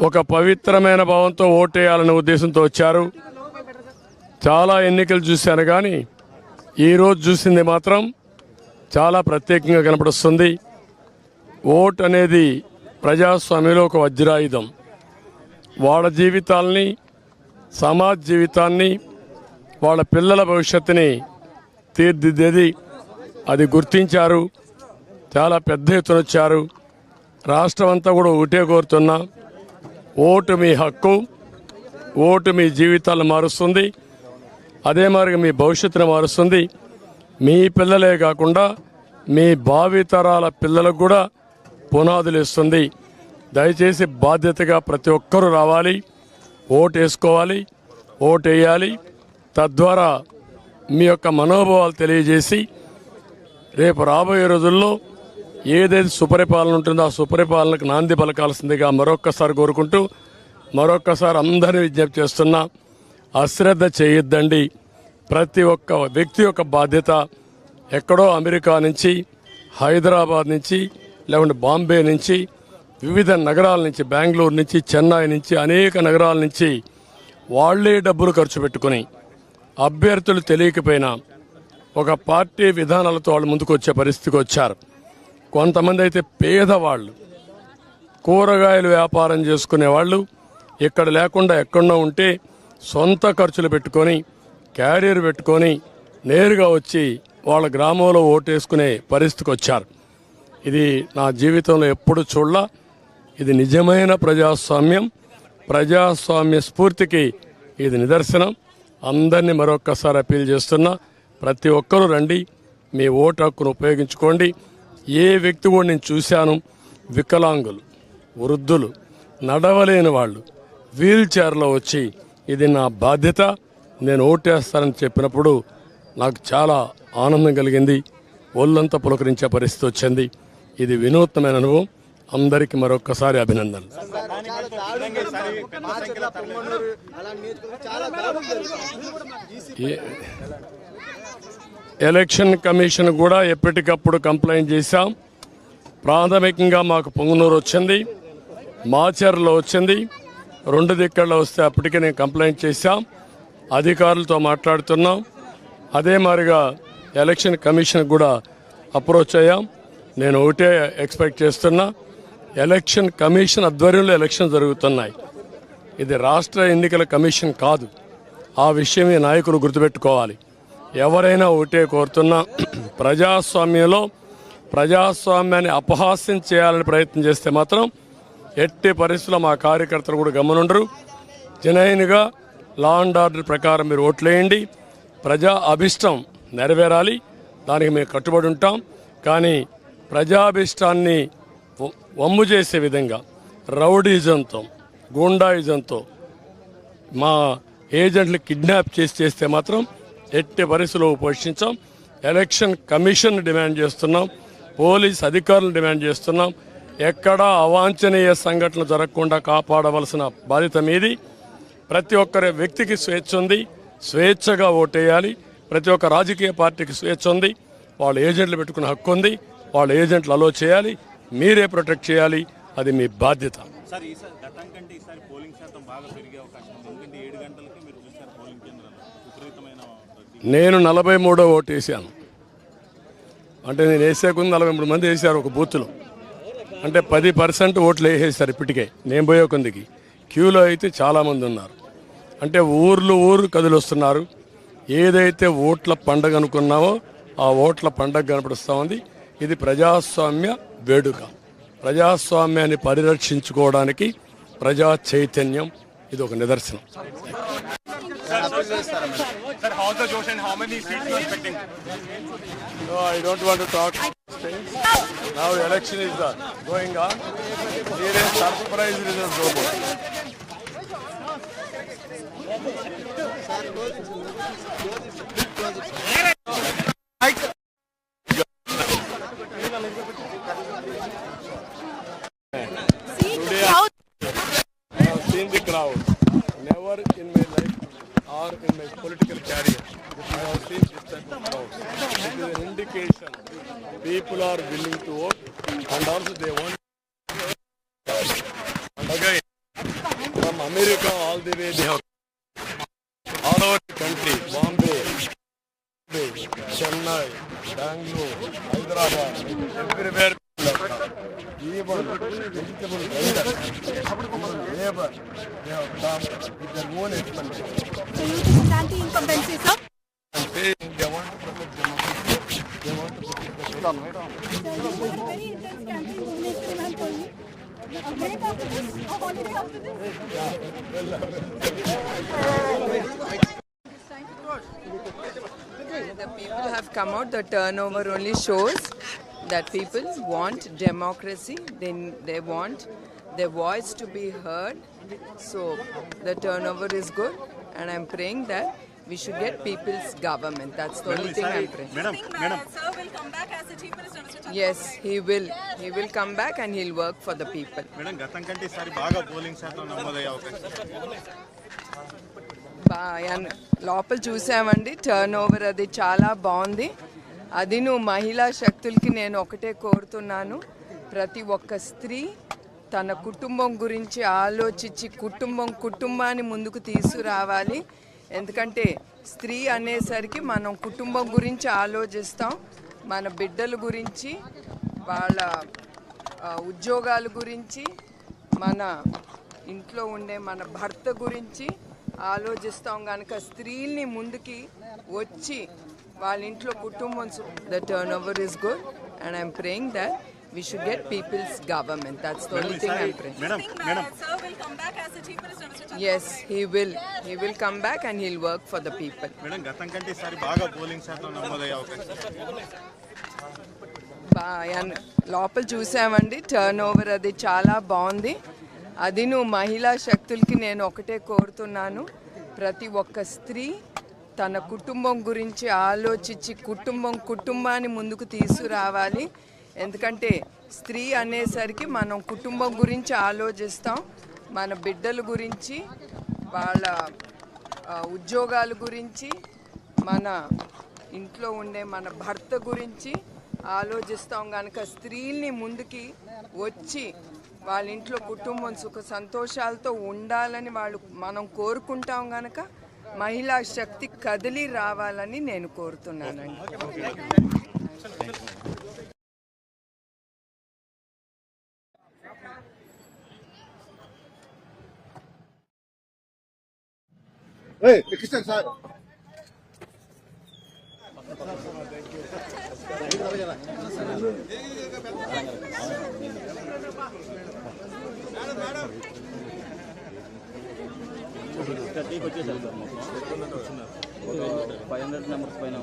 ఒక పవిత్రమైన భావంతో ఓటేయాలనే ఉద్దేశంతో వచ్చారు. చాలా ఎన్నికలు చూశాను కానీ ఈరోజు చూసింది మాత్రం చాలా ప్రత్యేకంగా కనపడుస్తుంది. ఓట్ అనేది ప్రజాస్వామ్యంలో ఒక వజ్రాయుధం. వాళ్ళ జీవితాల్ని సమాజ్ జీవితాన్ని వాళ్ళ పిల్లల భవిష్యత్తుని తీర్దిద్దేది అది గుర్తించారు. చాలా పెద్ద ఎత్తున వచ్చారు. రాష్ట్రం అంతా కూడా ఒకటే కోరుతున్నా. ఓటు మీ హక్కు ఓటు మీ జీవితాలను మారుస్తుంది. అదే మరి మీ భవిష్యత్తును మారుస్తుంది. మీ పిల్లలే కాకుండా మీ భావితరాల పిల్లలకు కూడా పునాదులు ఇస్తుంది. దయచేసి బాధ్యతగా ప్రతి ఒక్కరూ రావాలి ఓటు వేసుకోవాలి ఓటు వేయాలి తద్వారా మీ యొక్క మనోభావాలు తెలియజేసి రేపు రాబోయే రోజుల్లో ఏదైతే సుపరిపాలన ఉంటుందో ఆ సుపరిపాలనకు నాంది పలకాల్సిందిగా మరొక్కసారి కోరుకుంటూ మరొక్కసారి అందరినీ విజ్ఞప్తి చేస్తున్నా అశ్రద్ధ చేయొద్దండి. ప్రతి ఒక్క వ్యక్తి యొక్క బాధ్యత ఎక్కడో అమెరికా నుంచి హైదరాబాద్ నుంచి లేకుంటే బాంబే నుంచి వివిధ నగరాల నుంచి బెంగళూరు నుంచి చెన్నై నుంచి అనేక నగరాల నుంచి వాళ్ళే డబ్బులు ఖర్చు పెట్టుకుని అభ్యర్థులు తెలియకపోయినా ఒక పార్టీ విధానాలతో వాళ్ళు ముందుకు వచ్చే పరిస్థితికి వచ్చారు. కొంతమంది అయితే పేదవాళ్ళు కూరగాయలు వ్యాపారం చేసుకునే వాళ్ళు ఇక్కడ లేకుండా ఎక్కడో ఉంటే సొంత ఖర్చులు పెట్టుకొని క్యారియర్ పెట్టుకొని నేరుగా వచ్చి వాళ్ళ గ్రామంలో ఓటేసుకునే పరిస్థితికి వచ్చారు. ఇది నా జీవితంలో ఎప్పుడు చూడలా ఇది నిజమైన ప్రజాస్వామ్యం. ప్రజాస్వామ్య స్ఫూర్తికి ఇది నిదర్శనం. అందరినీ మరొక్కసారి అప్పీల్ చేస్తున్నా ప్రతి ఒక్కరూ రండి మీ ఓటు హక్కును ఉపయోగించుకోండి. ఏ వ్యక్తి కూడా నేను చూశాను. వికలాంగులు వృద్ధులు నడవలేని వాళ్ళు వీల్ చైర్లో వచ్చి ఇది నా బాధ్యత నేను ఓటేస్తానని చెప్పినప్పుడు నాకు చాలా ఆనందం కలిగింది. ఒళ్ళంతా పులకరించే పరిస్థితి వచ్చింది. ఇది వినూత్నమైన అనుభవం. అందరికీ మరొక్కసారి అభినందనలు మాచర్ల పొంగనూరు అలా నియోజకవర్గం చాలా దాడులు జరుగుతాయి ఏ- ఎలక్షన్ కమిషన్ కూడా ఎప్పటికప్పుడు కంప్లైంట్ చేశాం. ప్రాథమికంగా మాకు పొంగునూరు వచ్చింది. మాచర్లో వచ్చింది. రెండు దిక్కల్లో వస్తే అప్పటికే నేను కంప్లైంట్ చేశాం. అధికారులతో మాట్లాడుతున్నాం. అదే మాదిరిగా ఎలక్షన్ కమిషన్ కూడా అప్రోచ్ అయ్యాం. నేను ఒకటే ఎక్స్పెక్ట్ చేస్తున్నా ఎలక్షన్ కమిషన్ ఆధ్వర్యంలో ఎలక్షన్ జరుగుతున్నాయి. ఇది రాష్ట్ర ఎన్నికల కమిషన్ కాదు. ఆ విషయం ఈ నాయకులు గుర్తుపెట్టుకోవాలి. ఎవరైనా ఒకటే కోరుతున్నా ప్రజాస్వామ్యంలో ప్రజాస్వామ్యాన్ని అపహాస్యం చేయాలని ప్రయత్నం చేస్తే మాత్రం ఎట్టి పరిస్థితుల్లో మా కార్యకర్తలు కూడా గమనుండరు. జనైన్గా లా అండ్ ఆర్డర్ ప్రకారం మీరు ఓట్లేయండి. ప్రజా అభిష్టం నెరవేరాలి. దానికి మేము కట్టుబడి ఉంటాం. కానీ ప్రజాభిష్టాన్ని వమ్ము చేసే విధంగా రౌడీజంతో గూండాయిజంతో మా ఏజెంట్లు కిడ్నాప్ చేసి చేస్తే మాత్రం ఎట్టి పరిస్థితుల్లో పోషించాం ఎలక్షన్ కమిషన్ డిమాండ్ చేస్తున్నాం. పోలీస్ అధికారులను డిమాండ్ చేస్తున్నాం. ఎక్కడా అవాంఛనీయ సంఘటనలు జరగకుండా కాపాడవలసిన బాధ్యత మీది. ప్రతి ఒక్కరి వ్యక్తికి స్వేచ్ఛ ఉంది. స్వేచ్ఛగా ఓటేయాలి. ప్రతి ఒక్క రాజకీయ పార్టీకి స్వేచ్ఛ ఉంది. వాళ్ళ ఏజెంట్లు పెట్టుకునే హక్కు ఉంది. వాళ్ళ ఏజెంట్లు అలో చేయాలి. మీరే ప్రొటెక్ట్ చేయాలి. అది మీ బాధ్యత. సార్ గతం కంటే ఈసారి పోలింగ్ శాతం బాగా పెరిగే అవకాశం ఉంది. ఎందుకంటే ఏడు గంటలకి నేను నలభై మూడో ఓటు వేసాను అంటే నేను వేసేకుంది నలభై మూడు మంది వేసారు ఒక బూత్లో. అంటే పది పర్సెంట్ ఓట్లు వేసేసారు ఇప్పటికే. నేను పోయే కొందికి క్యూలో అయితే చాలామంది ఉన్నారు. అంటే ఊర్లు ఊరు కదిలొస్తున్నారు. ఏదైతే ఓట్ల పండగ అనుకున్నామో ఆ ఓట్ల పండగ కనపడుస్తూ ఉంది. ఇది ప్రజాస్వామ్య వేడుక. ప్రజాస్వామ్యాన్ని పరిరక్షించుకోవడానికి ప్రజా చైతన్యం ఇది ఒక నిదర్శనం. Sir, how's the Josh and how many seats you are expecting? No, I don't want to talk things. Now election is uh, going on. Here is surprise results over. Today I have seen the crowd. Never in willing to vote and also they want. And again, America, all the way they have all over the country, Bombay, Chennai, Bangalore, Hyderabad, everywhere. Even vegetable vendors, labor, they have come with their own expenses. So you think incumbency, sir? The people have come out, the turnover only shows that people want democracy, they, they want their voice to be heard. So the turnover is good, and I'm praying that we should get people's government. That's the only thing I'm praying. Madam uh, sir will come back as the chief minister, Mr. Chandra. Yes, he will. He will come back and he'll work for the people. Madam గతం కంటే ఈసారి బాగా polling శాతం నమోదయ్యే అవకాశం బా- అన్- లోపల చూసామండి టర్న్ ఓవర్ అది చాలా బాగుంది అది నువ్వు మహిళా శక్తులకి నేను ఒకటే కోరుతున్నాను ప్రతి ఒక్క స్త్రీ తన కుటుంబం గురించి ఆలోచించి కుటుంబం కుటుంబాన్ని ముందుకు తీసుకురావాలి ఎందుకంటే స్త్రీ అనేసరికి మనం కుటుంబం గురించి ఆలోచిస్తాం మన బిడ్డల గురించి వాళ్ళ ఉద్యోగాల గురించి మన ఇంట్లో ఉండే మన భర్త గురించి ఆలోచిస్తాం కనుక స్త్రీల్ని ముందుకి వచ్చి వాళ్ళ ఇంట్లో కుటుంబం the turn over is good and I'm praying that government that's the madam only thing ఈసారి I'm praying madam think madam uh, sir will come back as the chief minister, Mr. Chandra. Yes he will he will come back and he'll work for the people madam గతం కంటే ఈసారి బాగా polling శాతం నమోదయ్యే అవకాశం బా- అన్- లోపల చూసామండి టర్న్ ఓవర్ అది చాలా బాగుంది. అది నువ్వు మహిళా శక్తులకి నేను ఒకటే కోరుతున్నాను. ప్రతి ఒక్క స్త్రీ తన కుటుంబం గురించి ఆలోచించి కుటుంబం కుటుంబాన్ని ముందుకు తీసుకురావాలి. ఎందుకంటే స్త్రీ అనేసరికి మనం కుటుంబం గురించి ఆలోచిస్తాం మన బిడ్డల గురించి వాళ్ళ ఉద్యోగాల గురించి మన ఇంట్లో ఉండే మన భర్త గురించి ఆలోచిస్తాం కనుక స్త్రీల్ని ముందుకి వచ్చి వాళ్ళ ఇంట్లో కుటుంబం సుఖ సంతోషాలతో ఉండాలని వాళ్ళు మనం కోరుకుంటాం కనుక మహిళా శక్తి కదిలి రావాలని నేను కోరుతున్నానండి. Hey, Krishnan sir. Five hundred numbers పైన